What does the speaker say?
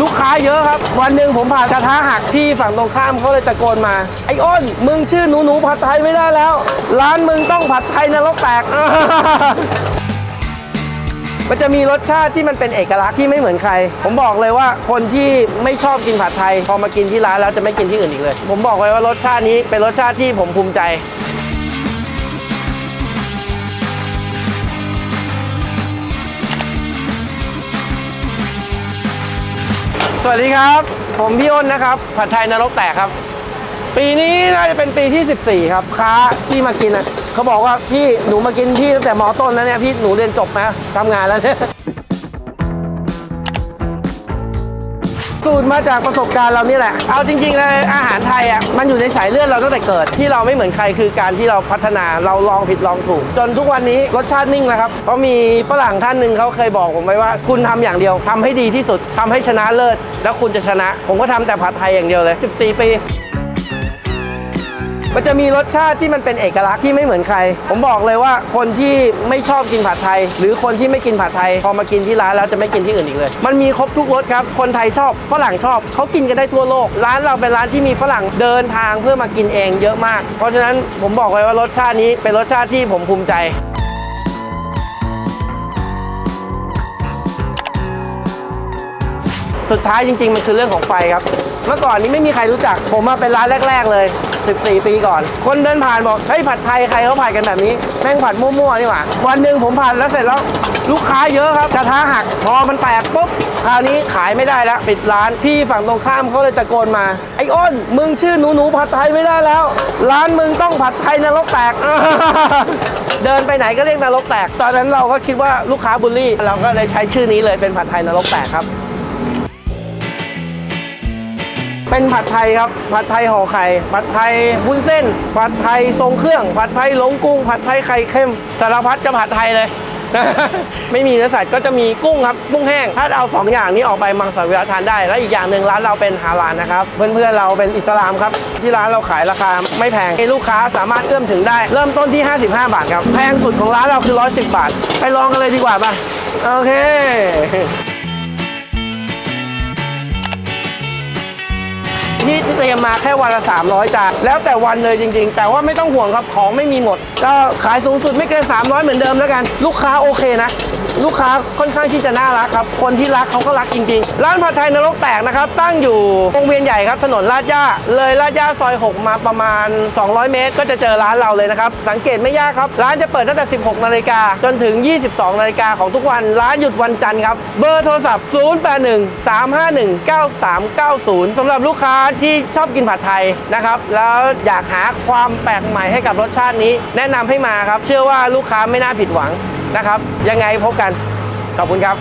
ลูกค้าเยอะครับ วันหนึ่งผมผ่านกระทะหักพี่ฝั่งตรงข้ามเขาเลยตะโกนมา ไอ้อ้น มึงชื่อหนูหนูผัดไทยไม่ได้แล้ว ร้านมึงต้องผัดไทยนรกแตก มันจะมีรสชาติที่มันเป็นเอกลักษณ์ที่ไม่เหมือนใคร ผมบอกเลยว่าคนที่ไม่ชอบกินผัดไทย พอมากินที่ร้านแล้วจะไม่กินที่อื่นอีกเลย ผมบอกเลยว่ารสชาตินี้เป็นรสชาติที่ผมภูมิใจ สวัสดีครับ ผมพี่อ้นนะครับ ผัดไทยนรกแตกครับ ปีนี้น่าจะเป็นปีที่ 14 ครับ ค้าพี่มากินอะเขาบอกว่าพี่หนูมากินพี่ตั้งแต่มอต้นแล้วเนี่ยพี่หนูเรียนจบนะทำงานแล้วเนี่ย สูตรมาจากประสบการณ์เรานี่แหละ เอาจริงๆเลยอาหารไทยอะมันอยู่ในสายเลือดเราตั้งแต่เกิด ที่เราไม่เหมือนใครคือการที่เราพัฒนาเราลองผิดลองถูก จนทุกวันนี้รสชาตินิ่งแล้วครับเพราะมีฝรั่งท่านหนึ่งเขาเคยบอกผมไว้ว่า คุณทำอย่างเดียวทำให้ดีที่สุดทำให้ชนะเลิศแล้วคุณจะชนะ ผมก็ทำแต่ผัดไทยอย่างเดียวเลย 14 ปี มันจะมีรสชาติที่มันเป็นเอกลักษณ์ที่ไม่เหมือนใคร ผมบอกเลยว่าคนที่ไม่ชอบกินผัดไทย หรือคนที่ไม่กินผัดไทย พอมากินที่ร้านแล้วจะไม่กินที่อื่นอีกเลย มันมีครบทุกรสครับ คนไทยชอบฝรั่งชอบเขากินกันได้ทั่วโลก ร้านเราเป็นร้านที่มีฝรั่งเดินทางเพื่อมากินเองเยอะมาก เพราะฉะนั้นผมบอกเลยว่ารสชาตินี้เป็นรสชาติที่ผมภูมิใจสุดท้ายจริงๆ มันคือเรื่องของไฟครับ เมื่อก่อนนี้ไม่มีใครรู้จัก ผมมาเป็นร้านแรก ๆ เลย 14 ปีก่อน คนเดินผ่านบอกเฮ้ยผัดไทยใครเขาผัดกันแบบนี้ แม่งผัดมั่วๆนี่หว่า วันหนึ่งผมผัดแล้วเสร็จแล้วลูกค้าเยอะครับกระทะหักพอมันแตกปุ๊บคราวนี้ขายไม่ได้แล้วปิดร้านพี่ฝั่งตรงข้ามเขาเลยตะโกนมา ไอ้อ้นมึงชื่อหนูหนูผัดไทยไม่ได้แล้ว ร้านมึงต้องผัดไทยนรกแตกเดินไปไหนก็เรียกนรกแตก ตอนนั้นเราก็คิดว่าลูกค้าบูลลี่ เราก็เลยใช้ชื่อนี้เลยเป็นผัดไทยนรกแตกครับ เป็นผัดไทยครับ ผัดไทยห่อไข่ ผัดไทยวุ้นเส้น ผัดไทยทรงเครื่อง ผัดไทยหลงกุ้ง ผัดไทยไข่เค็มสารพัดจะผัดไทยเลย ไม่มีเนื้อสัตว์ก็จะมีกุ้งครับกุ้งแห้ง ถ้าเอาสองอย่างนี้ออกไปมังสวิรัตทานได้ และอีกอย่างหนึ่งร้านเราเป็นฮาลาลนะครับ เพื่อนๆเราเป็นอิสลามครับ ที่ร้านเราขายราคาไม่แพงให้ลูกค้าสามารถเอื้อมถึงได้ เริ่มต้นที่ 55 บาทครับ แพงสุดของร้านเราคือ 110 บาท ไปลองกันเลยดีกว่าป่ะ โอเค ที่เตรียมมาแค่วันละ 300จานแล้วแต่วันเลยจริง ๆ แต่ว่าไม่ต้องห่วงครับของไม่มีหมด ก็ขายสูงสุดไม่เกิน 300 เหมือนเดิมแล้วกัน ลูกค้าโอเคนะ ลูกค้าค่อนข้างที่จะน่ารักครับ คนที่รักเขาก็รักจริงๆ ร้านผัดไทยนรกแตกนะครับ ตั้งอยู่วงเวียนใหญ่ครับ ถนนลาดย่า เลยลาดย่าซอย 6 มาประมาณ 200 เมตร ก็จะเจอร้านเราเลยนะครับ สังเกตไม่ยากครับ ร้านจะเปิดตั้งแต่ 16 นาฬิกาจนถึง 22 นาฬิกาของทุกวัน ร้านหยุดวันจันทร์ครับ เบอร์โทรศัพท์ 081 351 9390สำหรับลูกค้าที่ชอบกินผัดไทยนะครับ แล้วอยากหาความแปลกใหม่ให้กับรสชาตินี้ แนะนำให้มาครับ เชื่อว่าลูกค้าไม่น่าผิดหวัง นะครับ ยังไงพบกัน ขอบคุณครับ